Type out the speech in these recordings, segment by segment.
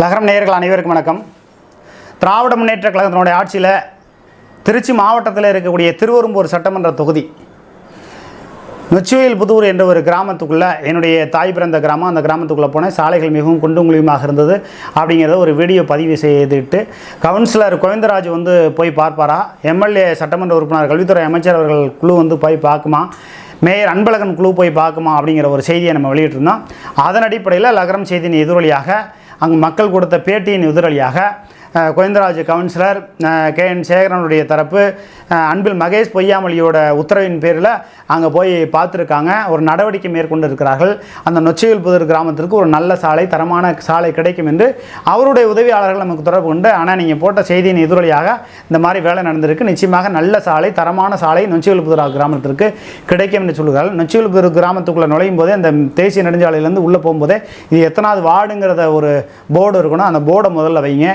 நகரம் நேயர்கள் அனைவருக்கும் வணக்கம். திராவிட முன்னேற்ற கழகத்தினுடைய ஆட்சியில் திருச்சி மாவட்டத்தில் இருக்கக்கூடிய திருவரும்பூர் சட்டமன்ற தொகுதி நொச்சுவேல் புதூர் என்ற ஒரு கிராமத்துக்குள்ளே என்னுடைய தாய் பிறந்த கிராமம் அந்த கிராமத்துக்குள்ளே போனேன். சாலைகள் மிகவும் குண்டும் குழியுமாக இருந்தது. அப்படிங்கிறத ஒரு வீடியோ பதிவு செய்துட்டு கவுன்சிலர் கோவிந்தராஜ் வந்து போய் பார்ப்பாரா? எம்எல்ஏ சட்டமன்ற உறுப்பினர் கல்வித்துறை அமைச்சர் அவர்கள் குழு வந்து போய் பார்க்குமா? மேயர் அன்பழகன் குழு போய் பார்க்குமா? அப்படிங்கிற ஒரு செய்தியை நம்ம வெளியிட்டிருந்தோம். அதன் அடிப்படையில் லகரம் செய்தியின் எதிரொலியாக அங்கு மக்கள் கொடுத்த பேட்டியின் எதிரொலியாக அஹ், கோவிந்தராஜ் கவுன்சிலர் கே. என். சேகரனுடைய தரப்பு அன்பில் மகேஷ் பொய்யாமொழியோட உத்தரவின் பேரில் அங்கே போய் பார்த்துருக்காங்க. ஒரு நடவடிக்கை மேற்கொண்டு இருக்கிறார்கள் அந்த நொச்சியில் புதர் கிராமத்திற்கு ஒரு நல்ல சாலை தரமான சாலை கிடைக்கும் என்று அவருடைய உதவியாளர்கள் நமக்கு தொடர்பு கொண்டு ஆனால் நீங்கள் போட்ட செய்தியின் எதிரொலியாக இந்த மாதிரி வேலை நடந்திருக்கு. நிச்சயமாக நல்ல சாலை தரமான சாலை நொச்சியில் புதர் கிராமத்திற்கு கிடைக்கும் என்று சொல்கிறார்கள் நொச்சியில் புதர் கிராமத்துக்குள்ளே நுழையும் போதே அந்த தேசிய நெடுஞ்சாலையிலேருந்து உள்ளே போகும்போதே இது எத்தனாவது வார்டுங்கிறத ஒரு போர்டு இருக்கணும். அந்த போர்டை முதல்ல வைங்க.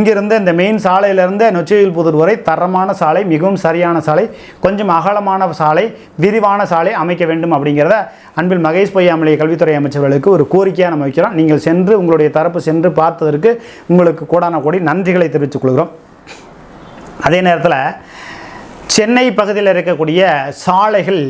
இங்கிருந்து இந்த மெயின் சாலையிலிருந்து நொச்சியில் புதூர் வரை தரமான சாலை மிகவும் சரியான சாலை கொஞ்சம் அகலமான சாலை விரிவான சாலை அமைக்க வேண்டும் அப்படிங்கிறத அன்பில் மகேஷ் பொய்யாமலை கல்வித்துறை அமைச்சர்களுக்கு ஒரு கோரிக்கையாக நம்ம வைக்கிறோம். நீங்கள் சென்று உங்களுடைய தரப்பு சென்று பார்த்ததற்கு உங்களுக்கு கோடான கோடி நன்றிகளை தெரிவித்துக் கொள்கிறோம். அதே நேரத்தில் சென்னை பகுதியில் இருக்கக்கூடிய சாலைகள்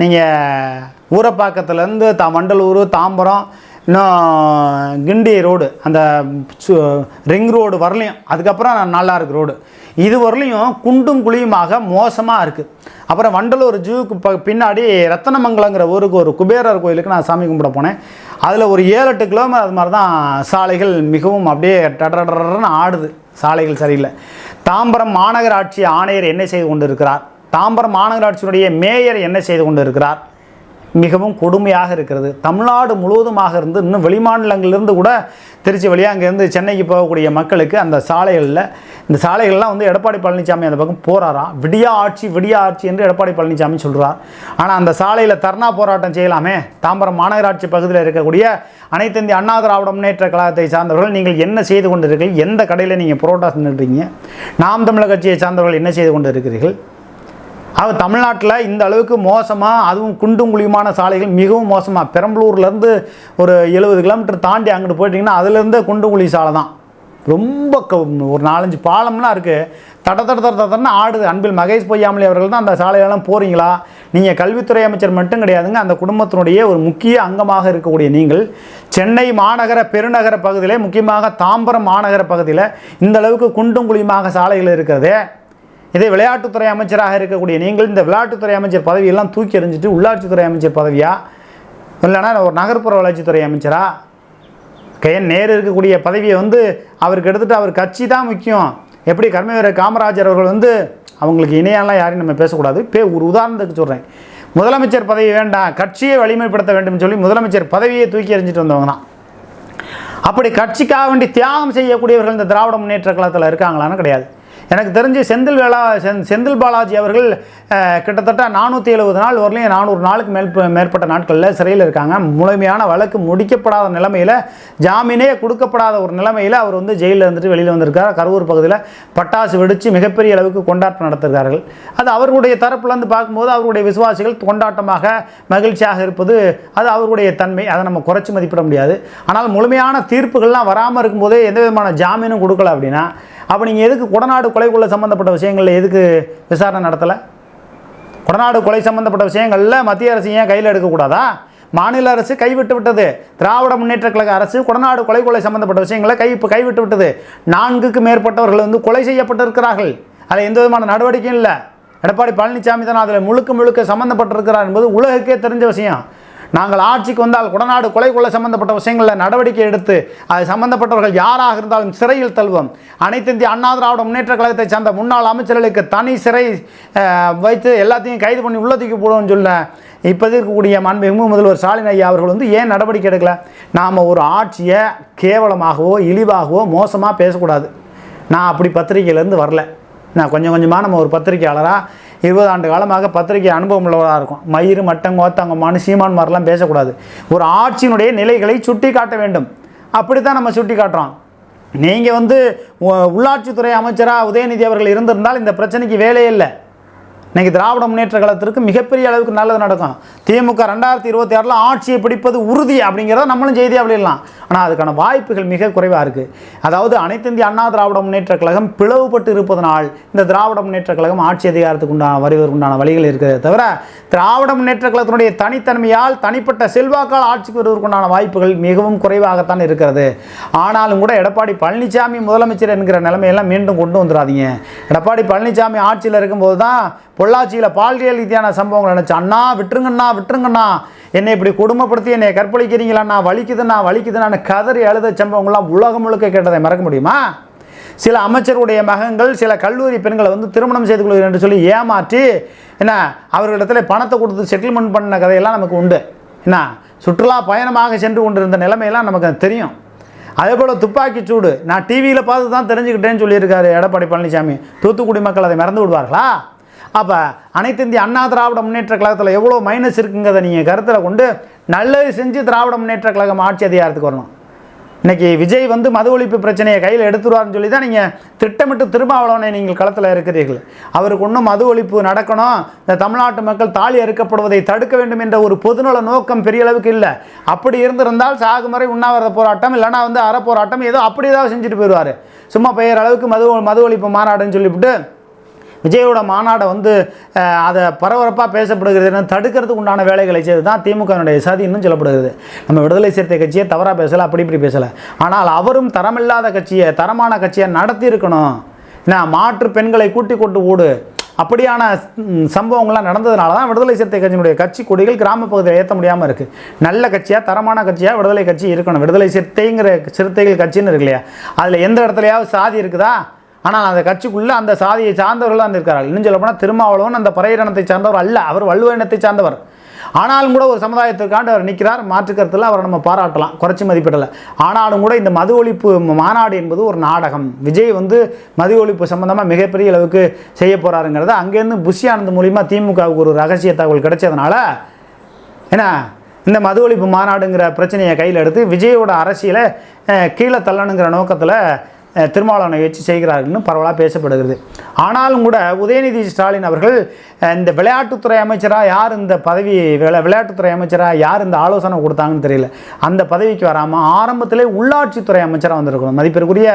நீங்கள் ஊரப்பாக்கத்துலேருந்து த வண்டலூர் தாம்பரம் இன்னும் கிண்டி ரோடு அந்த சு- ரிங் ரோடு வரலையும். அதுக்கப்புறம் நல்லா இருக்கு ரோடு. இது வரலையும் குண்டும் குழியுமாக மோசமாக இருக்குது அப்புறம் வண்டலூர் ஜூவுக்கு ப பின்னாடி ரத்தனமங்கலங்கிற ஊருக்கு ஒரு குபேரர் கோயிலுக்கு நான் சாமி கும்பிட போனேன். அதில் ஒரு ஏழு எட்டு கிலோமீட்டர் அது மாதிரி தான் சாலைகள் மிகவும் அப்படியே டடரன்னு ஆடுது. சாலைகள் சரியில்லை. தாம்பரம் மாநகராட்சி ஆணையர் என்ன செய்து கொண்டு இருக்கிறார் தாம்பரம் மாநகராட்சியினுடைய மேயர் என்ன செய்து கொண்டு இருக்கிறார் மிகவும் கொடுமையாக இருக்கிறது. தமிழ்நாடு முழுவதுமாக இருந்து இன்னும் வெளிமாநிலங்களிலிருந்து கூட திருச்சி வழியாக அங்கேருந்து சென்னைக்கு போகக்கூடிய மக்களுக்கு அந்த சாலைகளில் இந்த சாலைகள்லாம் வந்து எடப்பாடி பழனிசாமி அந்த பக்கம் போகிறாரா விடியா ஆட்சி விடியா ஆட்சி என்று எடப்பாடி பழனிசாமி சொல்கிறார் ஆனால் அந்த சாலையில் தர்ணா போராட்டம் செய்யலாமே? தாம்பரம் மாநகராட்சி பகுதியில் இருக்கக்கூடிய அனைத்து இந்திய அண்ணா திராவிட முன்னேற்ற கழகத்தை சார்ந்தவர்கள் நீங்கள் என்ன செய்து கொண்டிருக்கிறீர்கள்? எந்த கடையில் நீங்கள் புரோட்டா நின்றுறீங்க நாம் தமிழர் கட்சியை சார்ந்தவர்கள் என்ன செய்து கொண்டு இருக்கிறீர்கள் அது தமிழ்நாட்டில் இந்த அளவுக்கு மோசமாக அதுவும் குண்டும் குழியுமான சாலைகள் மிகவும் மோசமாக பெரம்பலூர்லேருந்து ஒரு எழுபது கிலோமீட்டர் தாண்டி அங்கிட்டு போயிட்டிங்கன்னா அதுலேருந்தே குண்டும் குழி சாலை தான். ரொம்ப க- ஒரு நாலஞ்சு பாலம்லாம் இருக்குது தட தட தட தடன்னு ஆடுது. அன்பில் மகேஷ் பொய்யாமலி அவர்கள் தான் அந்த சாலையெல்லாம் போகிறீங்களா நீங்கள் கல்வித்துறை அமைச்சர் மட்டும் கிடையாதுங்க. அந்த குடும்பத்தினுடைய ஒரு முக்கிய அங்கமாக இருக்கக்கூடிய நீங்கள் சென்னை மாநகர பெருநகர பகுதியிலே முக்கியமாக தாம்பரம் மாநகர பகுதியில் இந்த அளவுக்கு குண்டும் குழியுமாக சாலைகள் இருக்கிறதே. இதே விளையாட்டுத்துறை அமைச்சராக இருக்கக்கூடிய நீங்கள் இந்த விளையாட்டுத்துறை அமைச்சர் பதவியெல்லாம் தூக்கி எறிஞ்சிட்டு உள்ளாட்சித்துறை அமைச்சர் பதவியா? இல்லைன்னா ஒரு நகர்ப்புற வளர்ச்சித்துறை அமைச்சரா? கையன் நேர் இருக்கக்கூடிய பதவியை வந்து அவருக்கு எடுத்துட்டு அவர் கட்சி தான் முக்கியம். எப்படி கர்மவீரர் காமராஜர் அவர்கள் வந்து அவங்களுக்கு இணையாலாம் யாரையும் நம்ம பேசக்கூடாது. பே ஒரு உதாரணத்துக்கு சொல்கிறேன் முதலமைச்சர் பதவி வேண்டாம். கட்சியை வலிமைப்படுத்த வேண்டும் சொல்லி முதலமைச்சர் பதவியை தூக்கி எறிஞ்சிட்டு வந்தவங்க தான். அப்படி கட்சிக்காக வேண்டி தியாகம் செய்யக்கூடியவர்கள் இந்த திராவிட முன்னேற்ற கழகத்தில் இருக்காங்களான்னு கிடையாது. எனக்கு தெரிஞ்சு செந்தில் வேளா செந் செந்தில் பாலாஜி அவர்கள் கிட்டத்தட்ட நானூற்றி எழுபது நாள் வரலையும் நானூறு நாளுக்கு மேல் மேற்பட்ட நாட்களில் சிறையில் இருக்காங்க. முழுமையான வழக்கு முடிக்கப்படாத நிலைமையில் ஜாமீனே கொடுக்கப்படாத ஒரு நிலைமையில் அவர் வந்து ஜெயிலில் இருந்துட்டு வெளியில் வந்திருக்கார். கரூர் பகுதியில் பட்டாசு வெடித்து மிகப்பெரிய அளவுக்கு கொண்டாட்டம் நடத்திருக்கார்கள். அது அவர்களுடைய தரப்புலேருந்து பார்க்கும்போது அவருடைய விசுவாசிகள் கொண்டாட்டமாக மகிழ்ச்சியாக இருப்பது அது அவருடைய தன்மை. அதை நம்ம குறைச்சி மதிப்பிட முடியாது. ஆனால் முழுமையான தீர்ப்புகள்லாம் வராமல் இருக்கும்போதே எந்த விதமான ஜாமீனும் கொடுக்கல அப்படின்னா அப்போ நீங்கள் எதுக்கு கொடநாடு கொலைக்குள்ள சம்மந்தப்பட்ட விஷயங்களில் எதுக்கு விசாரணை நடத்தலை? கொடநாடு கொலை சம்மந்தப்பட்ட விஷயங்களில் மத்திய அரசு ஏன் கையில் எடுக்கக்கூடாதா மாநில அரசு கைவிட்டு விட்டது. திராவிட முன்னேற்ற கழக அரசு கொடநாடு கொலை கொலை சம்பந்தப்பட்ட விஷயங்களை கை இப்போ கைவிட்டு விட்டது. நான்குக்கு மேற்பட்டவர்கள் வந்து கொலை செய்யப்பட்டிருக்கிறார்கள். அதில் எந்த விதமான நடவடிக்கையும் இல்லை. எடப்பாடி பழனிசாமி தான் அதில் முழுக்க முழுக்க சம்மந்தப்பட்டிருக்கிறார் என்பது உலகுக்கே தெரிஞ்ச விஷயம். நாங்கள் ஆட்சிக்கு வந்தால் குடநாடு கொலை கொள்ள சம்பந்தப்பட்ட விஷயங்களில் நடவடிக்கை எடுத்து அது சம்பந்தப்பட்டவர்கள் யாராக இருந்தாலும் சிறையில் தள்ளுவோம். அனைத்து இந்திய அண்ணா திராவிட முன்னேற்ற கழகத்தை சார்ந்த முன்னாள் அமைச்சர்களுக்கு தனி சிறை வைத்து எல்லாத்தையும் கைது பண்ணி உள்ள தூக்கி போடுவோம்னு சொல்ல இப்போது இருக்கக்கூடிய மாண்புமிகு முதல்வர் ஸ்டாலின் ஐயா அவர்கள் வந்து ஏன் நடவடிக்கை எடுக்கல? நாம் ஒரு ஆட்சியை கேவலமாகவோ இழிவாகவோ மோசமாக பேசக்கூடாது. நான் அப்படி பத்திரிகையிலேருந்து வரல. நான் கொஞ்சம் கொஞ்சமாக நம்ம ஒரு பத்திரிகையாளராக இருபது ஆண்டு காலமாக பத்திரிகை அனுபவம் உள்ளவராக இருக்கும். மயிறு மட்டம் கோத்தங்கம்மானு சீமான் மாதிரிலாம் பேசக்கூடாது. ஒரு ஆட்சியினுடைய நிலைகளை சுட்டி காட்ட வேண்டும். அப்படி தான் நம்ம சுட்டி காட்டுறோம் நீங்கள் வந்து உள்ளாட்சித்துறை அமைச்சராக உதயநிதி அவர்கள் இருந்திருந்தால் இந்த பிரச்சனைக்கு வேலையே இல்லை. இன்னைக்கு திராவிட முன்னேற்ற காலத்திற்கு மிகப்பெரிய அளவுக்கு நல்லது நடக்கும். திமுக ரெண்டாயிரத்தி இருபத்தி ஆறில் ஆட்சியை பிடிப்பது உறுதி அப்படிங்கிறத நம்மளும் செய்தியாக வெளியிடலாம். ஆனால் அதுக்கான வாய்ப்புகள் மிக குறைவாக இருக்குது அதாவது அனைத்து இந்திய அண்ணா திராவிட முன்னேற்ற கழகம் பிளவுபட்டு இருப்பதனால் இந்த திராவிட முன்னேற்ற கழகம் ஆட்சி அதிகாரத்துக்கு உண்டான வருவதற்கு உண்டான வழிகள் இருக்கிறதே தவிர திராவிட முன்னேற்ற கழகத்தினுடைய தனித்தன்மையால் தனிப்பட்ட செல்வாக்கால் ஆட்சிக்கு வருவதற்குண்டான வாய்ப்புகள் மிகவும் குறைவாகத்தான் இருக்கிறது. ஆனாலும் கூட எடப்பாடி பழனிசாமி முதலமைச்சர் என்கிற நிலைமையெல்லாம் மீண்டும் கொண்டு வந்துடாதீங்க. எடப்பாடி பழனிசாமி ஆட்சியில் இருக்கும்போது தான் பொள்ளாச்சியில் பாலியல் ரீதியான சம்பவங்கள் நினச்சி அண்ணா விட்டுருங்கண்ணா விட்டுருங்கண்ணா. என்னை இப்படி கொடுமைப்படுத்தி என்னை கற்பழிக்கிறீங்களாண்ணா வலிக்குதுண்ணா வலிக்குதுண்ணான்னு கதறி அழுத சம்பவங்கள்லாம் உலகம் முழுக்க கேட்டதை மறக்க முடியுமா? சில அமைச்சருடைய மகன்கள் சில கல்லூரி பெண்களை வந்து திருமணம் செய்து கொள்கிறேன் என்று சொல்லி ஏமாற்றி என்ன அவர்களிடத்தில் பணத்தை கொடுத்து செட்டில்மெண்ட் பண்ண கதையெல்லாம் நமக்கு உண்டு. என்ன சுற்றுலா பயணமாக சென்று கொண்டிருந்த நிலைமையெல்லாம் நமக்கு தெரியும். அதே போல் துப்பாக்கி சூடு. நான் டிவியில் பார்த்து தான் தெரிஞ்சுக்கிட்டேன்னு சொல்லியிருக்காரு எடப்பாடி பழனிசாமி. தூத்துக்குடி மக்கள் அதை மறந்து விடுவார்களா? அப்போ அனைத்து இந்திய அண்ணா திராவிட முன்னேற்ற கழகத்தில் எவ்வளோ மைனஸ் இருக்குங்கிறத நீங்கள் கருத்தில் கொண்டு நல்லது செஞ்சு திராவிட முன்னேற்ற கழகம் ஆட்சி அதிகாரத்துக்கு வரணும். இன்னைக்கு விஜய் வந்து மது ஒழிப்பு பிரச்சனையை கையில் எடுத்துருவார்னு சொல்லி தான் நீங்கள் திட்டமிட்டு திருமாவளவனை நீங்கள் களத்தில் இருக்கிறீர்கள். அவருக்கு ஒன்றும் மது ஒழிப்பு நடக்கணும். இந்த தமிழ்நாட்டு மக்கள் தாலி அறுக்கப்படுவதை தடுக்க வேண்டும் என்ற ஒரு பொதுநல நோக்கம் பெரிய அளவுக்கு இல்லை. அப்படி இருந்திருந்தால் சாகுமுறை உண்ணாவிரத போராட்டம் இல்லைனா வந்து அறப்போராட்டம் ஏதோ அப்படி ஏதாவது செஞ்சுட்டு போயிடுவார். சும்மா பெயர் அளவுக்கு மது மது ஒழிப்பு மாநாடுன்னு சொல்லிவிட்டு விஜயோட மாநாடை வந்து அதை பரபரப்பாக பேசப்படுகிறது என்ன தடுக்கிறதுக்கு உண்டான வேலைகளை செய்து தான் திமுகவினுடைய சதி இன்னும் சொல்லப்படுகிறது. நம்ம விடுதலை சிறுத்தை கட்சியை தவறாக பேசலை அப்படி இப்படி பேசலை. ஆனால் அவரும் தரமில்லாத கட்சியை தரமான கட்சியை நடத்தியிருக்கணும். என்ன மாற்று பெண்களை கூட்டி கொண்டு ஓடு. அப்படியான சம்பவங்கள்லாம் நடந்ததுனால தான் விடுதலை சிறுத்தை கட்சியினுடைய கட்சி கொடிகள் கிராம பகுதியில் ஏற்ற முடியாமல் இருக்குது நல்ல கட்சியாக தரமான கட்சியாக விடுதலை கட்சி இருக்கணும். விடுதலை சிறுத்தைங்கிற சிறுத்தைகள் கட்சின்னு இருக்கு இல்லையா? அதில் எந்த இடத்துலையாவது சாதி இருக்குதா? ஆனால் அந்த கட்சிக்குள்ளே அந்த சாதியை சார்ந்தவர்கள் தான் இருக்கிறார்கள் இன்னும் சொல்லப்போனால் திருமாவளவன் அந்த பறையர் இனத்தை சார்ந்தவர் அல்ல அவர் வள்ளுவ இனத்தை சார்ந்தவர். ஆனாலும் கூட ஒரு சமுதாயத்திற்காண்டு அவர் நிற்கிறார். மாற்று கருத்தில் அவரை நம்ம பாராட்டலாம் குறைச்சி மதிப்பிடலை. ஆனாலும் கூட இந்த மது ஒழிப்பு மாநாடு என்பது ஒரு நாடகம். விஜய் வந்து மது ஒழிப்பு சம்பந்தமாக மிகப்பெரிய அளவுக்கு செய்ய போகிறாருங்கிறத அங்கேருந்து புஷி மூலிமா திமுகவுக்கு ஒரு ரகசிய தகவல் கிடைச்சதுனால ஏன்னா இந்த மது ஒழிப்பு மாநாடுங்கிற பிரச்சனையை கையில் எடுத்து விஜயோட அரசியலை கீழே தள்ளணுங்கிற நோக்கத்தில் திருமாவளவனை வச்சு செய்கிறார்கள்னு பரவலாக பேசப்படுகிறது. ஆனாலும் கூட உதயநிதி ஸ்டாலின் அவர்கள் இந்த விளையாட்டுத்துறை அமைச்சராக யார் இந்த பதவி விளை விளையாட்டுத்துறை அமைச்சராக யார் இந்த ஆலோசனை கொடுத்தாங்கன்னு தெரியல. அந்த பதவிக்கு வராமல் ஆரம்பத்திலே உள்ளாட்சித்துறை அமைச்சராக வந்திருக்கணும். மதிப்பிற்குரிய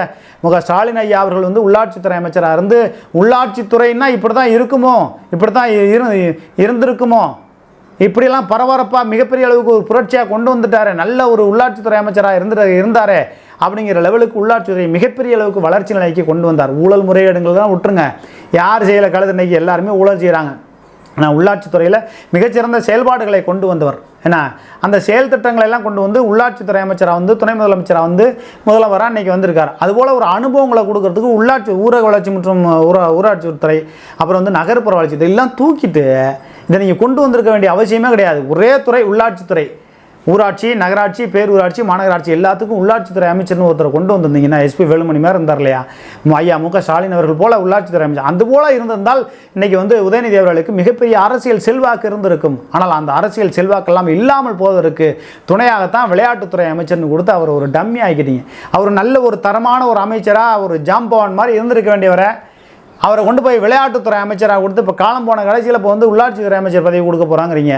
முக ஸ்டாலின் ஐயா அவர்கள் வந்து உள்ளாட்சித்துறை அமைச்சராக இருந்து உள்ளாட்சித்துறைன்னா இப்படி தான் இருக்குமோ? இப்படி தான் இரு இருந்திருக்குமோ? இப்படியெல்லாம் பரபரப்பாக மிகப்பெரிய அளவுக்கு ஒரு புரட்சியாக கொண்டு வந்துட்டார். நல்ல ஒரு உள்ளாட்சித்துறை அமைச்சராக இருந்துட்டு இருந்தாரே. அப்படிங்கிற லெவலுக்கு உள்ளாட்சித்துறை மிகப்பெரிய அளவுக்கு வளர்ச்சி நிலைக்கு கொண்டு வந்தார். ஊழல் முறையீடுங்கள் தான் விட்டுருங்க யார் செய்யலை கழுது இன்னைக்கு எல்லாருமே ஊழல் செய்கிறாங்க ஆனால் உள்ளாட்சித்துறையில் மிகச்சிறந்த செயல்பாடுகளை கொண்டு வந்தவர். ஏன்னா அந்த செயல் திட்டங்களை எல்லாம் கொண்டு வந்து உள்ளாட்சித்துறை அமைச்சராக வந்து துணை முதலமைச்சராக வந்து முதல்வராக இன்றைக்கி வந்திருக்கார். அதுபோல் ஒரு அனுபவங்களை கொடுக்கறதுக்கு உள்ளாட்சி ஊரக வளர்ச்சி மற்றும் ஊரா ஊராட்சித்துறை அப்புறம் வந்து நகர்ப்புற வளர்ச்சி இதெல்லாம் தூக்கிட்டு இதை நீங்கள் கொண்டு வந்திருக்க வேண்டிய அவசியமே கிடையாது. ஒரே துறை உள்ளாட்சித்துறை ஊராட்சி நகராட்சி பேரூராட்சி மாநகராட்சி எல்லாத்துக்கும் உள்ளாட்சித்துறை அமைச்சர்னு ஒருத்தர் கொண்டு வந்திருந்தீங்கன்னா எஸ்பி வேலுமணி மேலே இருந்தார் இல்லையா? ஐயா மு க ஸ்டாலின் அவர்கள் போல உள்ளாட்சித்துறை அமைச்சர். அந்த போல இருந்திருந்தால் இன்னைக்கு வந்து உதயநிதி அவர்களுக்கு மிகப்பெரிய அரசியல் செல்வாக்கு இருந்திருக்கும். ஆனால் அந்த அரசியல் செல்வாக்கெல்லாம் இல்லாமல் போவதற்கு துணையாகத்தான் விளையாட்டுத்துறை அமைச்சர்னு கொடுத்து அவர் ஒரு டம்மி ஆகிக்கிட்டீங்க அவர் நல்ல ஒரு தரமான ஒரு அமைச்சராக ஒரு ஜாம்பவான் மாதிரி இருந்திருக்க வேண்டியவரை. அவரை கொண்டு போய் விளையாட்டுத்துறை அமைச்சராக கொடுத்து இப்போ காலம் போன கடைசியில் இப்போ வந்து உள்ளாட்சித்துறை அமைச்சர் பதவி கொடுக்க போகிறாங்கிறீங்க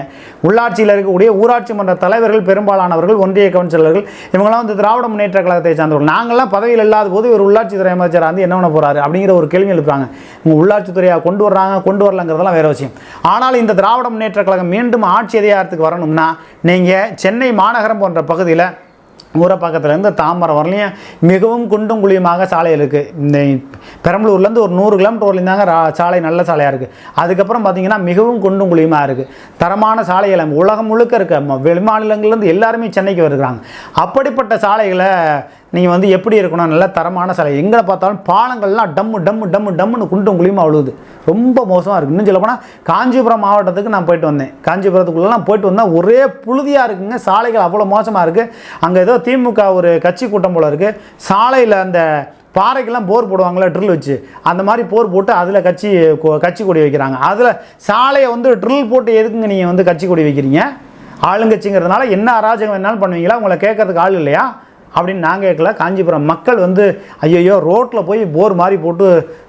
உள்ளாட்சியில் இருக்கக்கூடிய ஊராட்சி மன்ற தலைவர்கள் பெரும்பாலானவர்கள் ஒன்றிய கவுன்சிலர்கள் இவங்களாம் வந்து திராவிட முன்னேற்ற கழகத்தை சார்ந்தவர்கள். நாங்கள்லாம் பதவியில் இல்லாத போது இவர் உள்ளாட்சித்துறை அமைச்சராக வந்து என்ன பண்ண போகிறாரு அப்படிங்கிற ஒரு கேள்வி எழுப்புறாங்க. உங்கள் உள்ளாட்சித்துறையாக கொண்டு வர்றாங்க கொண்டு வரலங்கிறதெல்லாம் வேறு விஷயம். ஆனால் இந்த திராவிட முன்னேற்ற கழகம் மீண்டும் ஆட்சி அதிகாரத்துக்கு வரணும்னா நீங்கள் சென்னை மாநகரம் போன்ற பகுதியில் ஊரப்பாக்கத்துலேருந்து தாம்பரம் வரலையும் மிகவும் குண்டும் குழியுமாக சாலை இருக்குது இந்த பெரம்பலூர்லேருந்து ஒரு நூறு கிலோமீட்டர் வரலையும் ரா- சாலை நல்ல சாலையாக இருக்குது அதுக்கப்புறம் பார்த்தீங்கன்னா மிகவும் குண்டும் குழியுமாக இருக்குது தரமான சாலைகளை உலகம் முழுக்க இருக்க வெளி வெளிமாநிலங்கள்லேருந்து எல்லாருமே சென்னைக்கு வருகிறாங்க அப்படிப்பட்ட சாலைகளை நீங்கள் வந்து எப்படி இருக்கணும் நல்ல தரமான சாலை எங்கே பார்த்தாலும் பாலங்கள்லாம் டம்மு டம்மு டம்மு டம்முன்னு குண்டும் குழியுமா அழுகுது ரொம்ப மோசமாக இருக்குது இன்னும் சொல்லப்போனால் காஞ்சிபுரம் மாவட்டத்துக்கு நான் போயிட்டு வந்தேன். காஞ்சிபுரத்துக்குள்ளெலாம் போயிட்டு வந்தால் ஒரே புழுதியாக இருக்குங்க. சாலைகள் அவ்வளோ மோசமாக இருக்குது அங்கே ஏதோ திமுக ஒரு கட்சி கூட்டம் போல் இருக்குது சாலையில் அந்த பாறைக்கெல்லாம் போர் போடுவாங்களே ட்ரில் வச்சு. அந்த மாதிரி போர் போட்டு அதில் கட்சி கட்சி கொடி வைக்கிறாங்க. அதில் சாலையை வந்து ட்ரில் போட்டு எதுக்குங்க நீங்கள் வந்து கட்சி கொடி வைக்கிறீங்க? ஆளுங்கட்சிங்கிறதுனால என்ன அராஜகம் வேணாலும் பண்ணுவீங்களா? உங்களை கேட்கறதுக்கு ஆள் இல்லையா? அப்படின்னு நான் கேட்கல. காஞ்சிபுரம் மக்கள் வந்து ஐயையோ ரோட்டில் போய் போர் மாதிரி போட்டு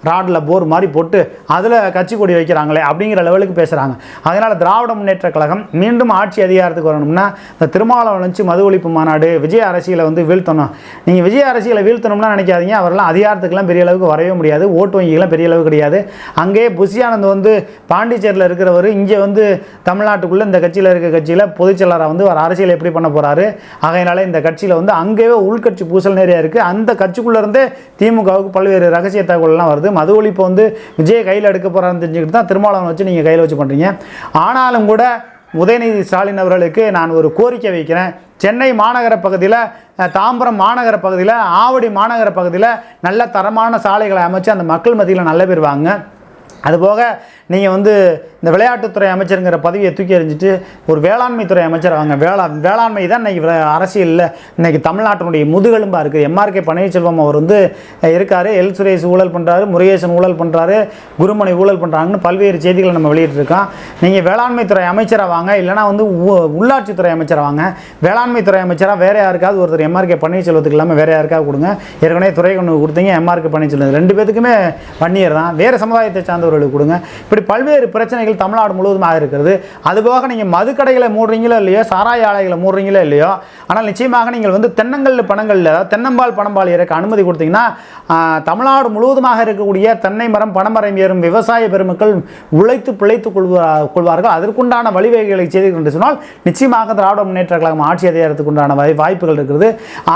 ராடில் போர் மாதிரி போட்டு அதில் கட்சி கொடி வைக்கிறாங்களே அப்படிங்கிற லெவலுக்கு பேசுகிறாங்க அதனால் திராவிட முன்னேற்ற கழகம் மீண்டும் ஆட்சி அதிகாரத்துக்கு வரணும்னா இந்த திருமாவளவன் வச்சு மது ஒழிப்பு மாநாடு விஜய் அரசியலை வந்து வீழ்த்தணும். நீங்கள் விஜய் அரசியலை வீழ்த்தணும்னா நினைக்காதீங்க. அவரெல்லாம் அதிகாரத்துக்கெல்லாம் பெரிய அளவுக்கு வரவே முடியாது. ஓட்டு வங்கிகள்லாம் பெரிய அளவு கிடையாது. அங்கேயே புசியானந்த் வந்து பாண்டிச்சேரியில் இருக்கிறவர் இங்கே வந்து தமிழ்நாட்டுக்குள்ளே இந்த கட்சியில் இருக்க கட்சியில் பொதுச்செயலராக வந்து அவர் அரசியல் எப்படி பண்ண போகிறாரு ஆகையினால இந்த கட்சியில் வந்து அங்கேயே உள்கட்சி பூசல் நிறையா இருக்குது அந்த கட்சிக்குள்ளே இருந்தே திமுகவுக்கு பல்வேறு ரகசிய தகவல்லாம் வருது. மது ஒழிப்பு வந்து விஜய் கையில் எடுக்க போகிறான்னு தெரிஞ்சுக்கிட்டு தான் திருமாவளவன் வச்சு நீங்கள் கையில் வச்சு பண்ணுறீங்க ஆனாலும் கூட உதயநிதி ஸ்டாலின் அவர்களுக்கு நான் ஒரு கோரிக்கை வைக்கிறேன். சென்னை மாநகர பகுதியில் தாம்பரம் மாநகர பகுதியில் ஆவடி மாநகர பகுதியில் நல்ல தரமான சாலைகளை அமைச்சு அந்த மக்கள் மத்தியில் நல்ல பேர் வாங்க அதுபோக நீங்கள் வந்து இந்த விளையாட்டுத்துறை அமைச்சருங்கிற பதவியை தூக்கி எறிஞ்சிட்டு ஒரு வேளாண்மைத்துறை அமைச்சர் அவங்க வேளா வேளாண்மை தான் இன்றைக்கி அரசியலில் இன்றைக்கி தமிழ்நாட்டினுடைய முதுகெலும்பாக இருக்குது எம்ஆர்கே பன்னீர்செல்வம் அவர் வந்து இருக்கார். எல் சுரேஷ் ஊழல் பண்ணுறாரு முருகேசன் ஊழல் பண்ணுறாரு குருமணி ஊழல் பண்ணுறாங்கன்னு பல்வேறு செய்திகளை நம்ம வெளியிட்டிருக்கோம். நீங்கள் வேளாண்மைத்துறை அமைச்சராக வாங்க இல்லைனா வந்து உ- உள்ளாட்சித்துறை அமைச்சராக வாங்க. வேளாண்மைத்துறை அமைச்சராக வேறு யாருக்காவது ஒருத்தர் எம்ஆர்கே பன்னீர்செல்வத்துக்கு இல்லாமல் வேறு யாருக்காவது கொடுங்க. ஏற்கனவே துறை ஒன்று கொடுத்தீங்க எம்ஆர்கே பன்னீர்செல்வம். ரெண்டு பேத்துக்குமே வன்னியர் தான். வேறு சமுதாயத்தை சார்ந்தவர்களுக்கு கொடுங்க. இப்படி பல்வேறு பிரச்சனைகள் தமிழ்நாடு முழுவதுமாக இருக்கிறது. அதுபோக நீங்கள் மதுக்கடைகளை மூடுறீங்களோ இல்லையோ சாராய ஆலைகளை மூடுறீங்களோ இல்லையோ ஆனால் நிச்சயமாக நீங்கள் வந்து தென்னங்கல் பணங்களில் தென்னம்பால் பணம்பால் இறக்க அனுமதி கொடுத்தீங்கன்னா தமிழ்நாடு முழுவதுமாக இருக்கக்கூடிய தென்னை மரம் பணமரம் ஏறும் விவசாய பெருமக்கள் உழைத்து பிழைத்துக் கொள்வார் கொள்வார்கள். அதற்குண்டான வழிவகைகளை செய்து என்று சொன்னால் நிச்சயமாக திராவிட முன்னேற்ற கழகம் ஆட்சி அதிகாரத்துக்கு உண்டான வாய்ப்புகள் இருக்கிறது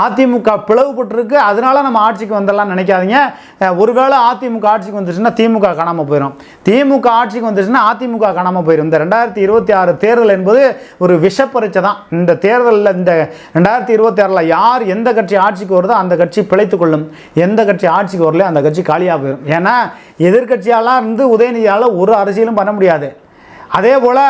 அதிமுக பிளவுபட்டிருக்கு. அதனால நம்ம ஆட்சிக்கு வந்துடலாம் நினைக்காதீங்க. ஒருவேளை அதிமுக ஆட்சிக்கு வந்துச்சுன்னா திமுக காணாமல் போயிடும் திமுக ஆட்சிக்கு வந்துச்சுன்னா அதிமுக காணாமல் போயிடும் இந்த ரெண்டாயிரத்தி இருபத்தி ஆறு தேர்தல் என்பது ஒரு விஷப்பரிச்சை தான். இந்த தேர்தலில் இந்த ரெண்டாயிரத்தி இருபத்தி ஆறில் யார் எந்த கட்சி ஆட்சிக்கு வருதோ அந்த கட்சி பிழைத்துக்கொள்ளும் எந்த கட்சி ஆட்சிக்கு வரலையோ அந்த கட்சி காலியாக போயிடும் ஏன்னா எதிர்க்கட்சியாலாம் இருந்து உதயநிதியால் ஒரு அரசியலும் பண்ண முடியாது. அதே போல்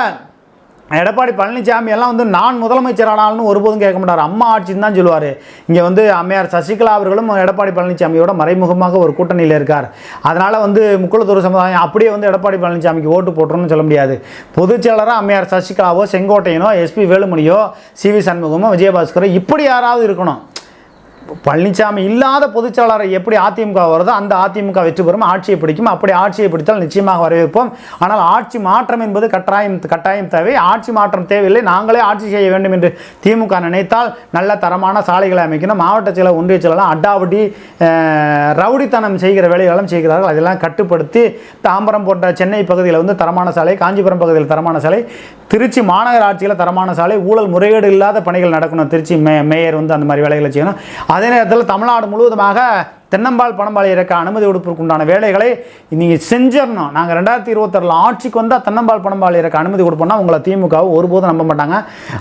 எடப்பாடி பழனிசாமி எல்லாம் வந்து நான் முதலமைச்சர் ஆனாலும் ஒருபோதும் கேட்க மாட்டார். அம்மா ஆட்சின்னு தான் சொல்லுவார். இங்கே வந்து அம்மையார் சசிகலா அவர்களும் எடப்பாடி பழனிசாமியோட மறைமுகமாக ஒரு கூட்டணியில் இருக்கார். அதனால் வந்து முக்குளத்தூர் சமுதாயம் அப்படியே வந்து எடப்பாடி பழனிசாமிக்கு ஓட்டு போட்டுருன்னு சொல்ல முடியாது. பொதுச் செயலராக அம்மையார் சசிகலாவோ செங்கோட்டையனோ எஸ்பி வேலுமணியோ சி வி சண்முகமோ விஜயபாஸ்கரோ இப்படி யாராவது இருக்கணும். பழனிசாமி இல்லாத பொதுச்செயலாளரை எப்படி அதிமுக வருதோ அந்த அதிமுக வெற்றி பெறும் ஆட்சியை பிடிக்கும். அப்படி ஆட்சியை பிடித்தால் நிச்சயமாக வரவேற்போம். ஆனால் ஆட்சி மாற்றம் என்பது கட்டாயம் கட்டாயம் தேவை. ஆட்சி மாற்றம் தேவையில்லை. நாங்களே ஆட்சி செய்ய வேண்டும் என்று திமுக நினைத்தால் நல்ல தரமான சாலைகளை அமைக்கணும். மாவட்ட செயலர் ஒன்றிய செயலர் அடாவடி ரவுடித்தனம் செய்கிற வேலைகளும் செய்கிறார்கள். அதெல்லாம் கட்டுப்படுத்தி தாம்பரம் போன்ற சென்னை பகுதியில் வந்து தரமான சாலை காஞ்சிபுரம் பகுதியில் தரமான சாலை திருச்சி மாநகராட்சியில் தரமான சாலை ஊழல் முறைகேடு இல்லாத பணிகள் நடக்கணும். திருச்சி மே மேயர் வந்து அந்த மாதிரி வேலைகளை செய்யணும். அதே நேரத்தில் தமிழ்நாடு முழுவதுமாக தென்னம்பால் பணம்பால் இறக்க அனுமதி கொடுப்பதற்குண்டான வேலைகளை நீங்கள் செஞ்சிடணும். நாங்கள் ரெண்டாயிரத்தி இருபத்தாறில் ஆட்சிக்கு வந்தால் தென்னம்பால் பணம்பால் இறக்க அனுமதி கொடுப்போம்னா உங்களை திமுகவை ஒருபோதும் நம்ப மாட்டாங்க.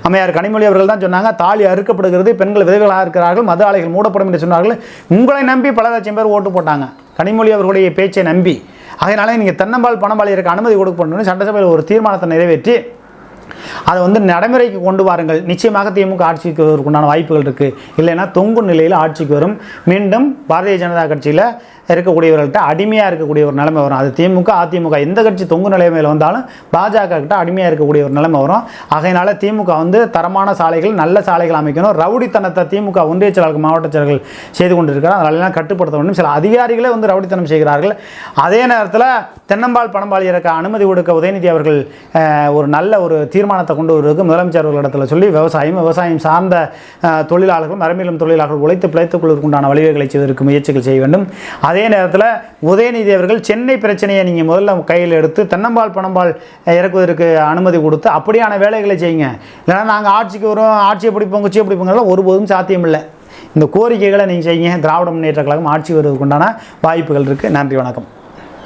அம்மையார் கனிமொழி அவர்கள் தான் சொன்னாங்க தாலி அறுக்கப்படுகிறது பெண்கள் விதவைகளாக இருக்கிறார்கள் மது ஆலைகள் மூடப்படும் என்று சொன்னார்கள். உங்களை நம்பி பல லட்சம் பேர் ஓட்டு போட்டாங்க. கனிமொழி அவர்களுடைய பேச்சை நம்பி. அதனால நீங்கள் தென்னம்பால் பணம்பால் இறக்க அனுமதி கொடுக்கணும்னு சட்டசபையில் ஒரு தீர்மானத்தை நிறைவேற்றி அதை வந்து நடைமுறைக்கு கொண்டு வாருங்கள். நிச்சயமாக திமுக ஆட்சிக்கு வருவதற்குண்டான வாய்ப்புகள் இருக்குது இல்லைன்னா தொங்கு நிலையில் ஆட்சிக்கு வரும். மீண்டும் பாரதிய ஜனதா கட்சியில் இருக்கக்கூடியவர்கள்ட்ட அடிமையாக இருக்கக்கூடிய ஒரு நிலைமை வரும். அது திமுக அதிமுக எந்த கட்சி தொங்கு நிலைமையில் வந்தாலும் பாஜக கிட்ட அடிமையாக இருக்கக்கூடிய ஒரு நிலைமை வரும். ஆகையினால திமுக வந்து தரமான சாலைகள் நல்ல சாலைகள் அமைக்கணும். ரவுடித்தனத்தை திமுக ஒன்றிய செயலாளர்கள் மாவட்ட செயலர்கள் செய்து கொண்டிருக்கிறார். அதெல்லாம் கட்டுப்படுத்த வேண்டும். சில அதிகாரிகளே வந்து ரவுடித்தனம் செய்கிறார்கள். அதே நேரத்தில் தென்னம்பால் பணம்பாளியருக்கு இறக்க அனுமதி கொடுக்க உதயநிதி அவர்கள் ஒரு நல்ல ஒரு தீர்மானம் வருமானத்தை கொண்டு வருவதற்கு முதலமைச்சர் அவர்களிடத்தில் சொல்லி விவசாயம் விவசாயம் சார்ந்த தொழிலாளர்களும் தொழிலாளர்கள் மரமிலும் தொழிலாளர்கள் உழைத்து பிழைத்துக் கொள்வதற்குண்டான வழிவகைகளை செய்வதற்கு முயற்சிகள் செய்ய வேண்டும். அதே நேரத்தில் உதயநிதி அவர்கள் சென்னை பிரச்சனையை நீங்கள் முதல்ல கையில் எடுத்து தென்னம்பால் பணம்பால் இறக்குவதற்கு அனுமதி கொடுத்து அப்படியான வேலைகளை செய்யுங்க. இல்லைன்னா நாங்கள் ஆட்சிக்கு வரும் ஆட்சியை பிடிப்போம் குச்சியை பிடிப்போங்கிறதெல்லாம் ஒருபோதும் சாத்தியமில்லை இந்த கோரிக்கைகளை நீங்கள் செய்யுங்க. திராவிட முன்னேற்ற கழகம் ஆட்சி வருவதற்குண்டான வாய்ப்புகள் இருக்குது நன்றி வணக்கம்.